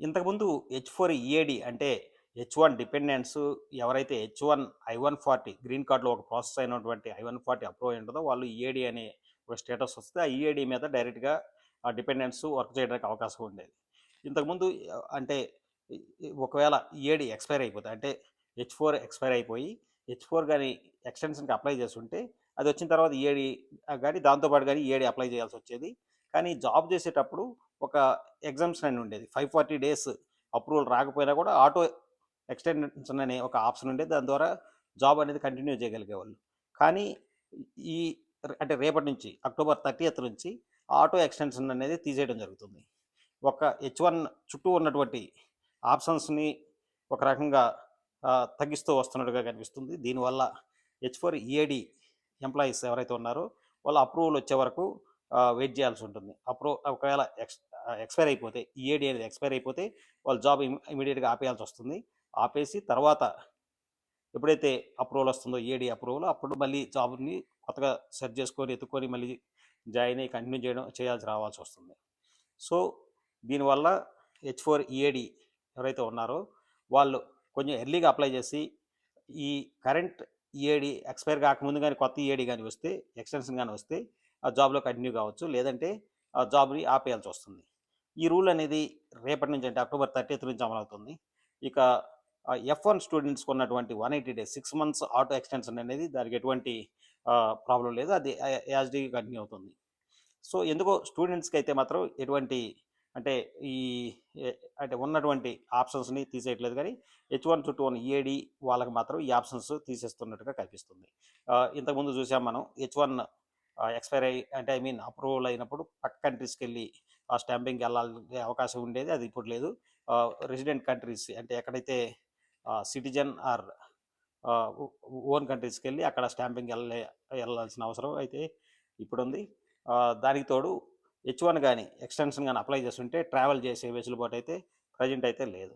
ఇంతకుముందు H four EAD అంటే H one dependence ఎవరైతే H one I one forty green కార్డులో ఒక ప్రాసెస్ అయినటువంటి ఐ వన్ ఫార్టీ అప్రూవ్ అయి ఉంటుందో వాళ్ళు ఈఏడి అనే ఒక స్టేటస్ వస్తే ఆ ఈఏడి మీద డైరెక్ట్గా ఆ డిపెండెన్స్ వర్క్ చేయడానికి అవకాశం ఉండేది. ఇంతకుముందు అంటే ఒకవేళ ఈఏడి ఎక్స్పైర్ అయిపోతుంది అంటే హెచ్ ఫోర్ ఎక్స్పైర్ అయిపోయి హెచ్ ఫోర్ కానీ ఎక్స్టెన్షన్కి అప్లై చేస్తుంటే అది వచ్చిన తర్వాత ఈఏడి కానీ దాంతోపాటు కానీ ఈఏడి అప్లై చేయాల్సి వచ్చేది. కానీ జాబ్ చేసేటప్పుడు ఒక ఎగ్జామ్షన్ అని ఉండేది. ఫైవ్ ఫార్టీ డేస్ అప్రూవల్ రాకపోయినా కూడా ఆటో ఎక్స్టెన్షన్ అనే ఒక ఆప్షన్ ఉండేది. దాని ద్వారా జాబ్ అనేది కంటిన్యూ చేయగలిగేవాళ్ళు. కానీ ఈ అంటే రేపటి నుంచి అక్టోబర్ థర్టీయత్ నుంచి ఆటో ఎక్స్టెన్షన్ అనేది తీసేయడం జరుగుతుంది. ఒక హెచ్ వన్ చుట్టూ ఉన్నటువంటి ఆప్షన్స్ని ఒక రకంగా తగ్గిస్తూ వస్తున్నట్టుగా కనిపిస్తుంది. దీనివల్ల హెచ్ ఫోర్ ఈఏడి ఎంప్లాయీస్ ఎవరైతే ఉన్నారో వాళ్ళ అప్రూవల్ వచ్చే వరకు వెయిట్ చేయాల్సి ఉంటుంది. అప్రూవ్ ఒకవేళ ఎక్స్ ఎక్స్పైర్ అయిపోతే ఈఏడి అనేది ఎక్స్పైర్ అయిపోతే వాళ్ళు జాబ్ ఇమీడియట్గా ఆపేయాల్సి వస్తుంది. ఆపేసి తర్వాత ఎప్పుడైతే అప్రూవల్ వస్తుందో ఏడి అప్రూవల్ అప్పుడు మళ్ళీ జాబ్ని కొత్తగా సెర్చ్ చేసుకొని ఎత్తుకొని మళ్ళీ జాయిన్ అయ్యి కంటిన్యూ చేయడం చేయాల్సి రావాల్సి వస్తుంది. సో దీనివల్ల హెచ్ ఫోర్ ఈఏడి ఎవరైతే ఉన్నారో వాళ్ళు కొంచెం ఎర్లీగా అప్లై చేసి ఈ కరెంట్ ఈఏడి ఎక్స్పైర్ కాకముందు కానీ కొత్త ఈఏడి కానీ వస్తే ఎక్స్టెన్షన్ కానీ వస్తే ఆ జాబ్లో కంటిన్యూ కావచ్చు. లేదంటే ఆ జాబ్ని ఆపేయాల్సి వస్తుంది. ఈ రూల్ అనేది రేపటి నుంచి అంటే అక్టోబర్ థర్టీత్ నుంచి అమలవుతుంది. ఇక ఎఫ్ వన్ స్టూడెంట్స్కి ఉన్నటువంటి one eighty days six months auto extension అనేది దానికి ఎటువంటి ప్రాబ్లం లేదు. అది యాజ్ డీ కంటిన్యూ అవుతుంది. సో ఎందుకో స్టూడెంట్స్కి అయితే మాత్రం ఎటువంటి అంటే ఈ అంటే ఉన్నటువంటి ఆప్షన్స్ని తీసేయట్లేదు కానీ హెచ్ వన్ చుట్టూ వన్ ఈఏడి వాళ్ళకి మాత్రం ఈ ఆప్షన్స్ తీసేస్తున్నట్టుగా కనిపిస్తుంది. ఇంతకుముందు చూసాం మనం హెచ్ వన్ ఎక్స్పైర్ అయ్యి అంటే ఐ మీన్ అప్రూవల్ అయినప్పుడు పక్క కంట్రీస్కి వెళ్ళి ఆ స్టాంపింగ్కి వెళ్ళాలనే అవకాశం ఉండేది. అది ఇప్పుడు లేదు. రెసిడెంట్ కంట్రీస్ అంటే ఎక్కడైతే సిటిజన్ ఆర్ ఓన్ కంట్రీస్కి వెళ్ళి అక్కడ స్టాంపింగ్ వెళ్ళే వెళ్ళాల్సిన అవసరం అయితే ఇప్పుడు ఉంది దానికి తోడు హెచ్ వన్ కానీ ఎక్స్టెన్షన్ కానీ అప్లై చేస్తుంటే ట్రావెల్ చేసే వెసులుబాటు అయితే ప్రజెంట్ అయితే లేదు.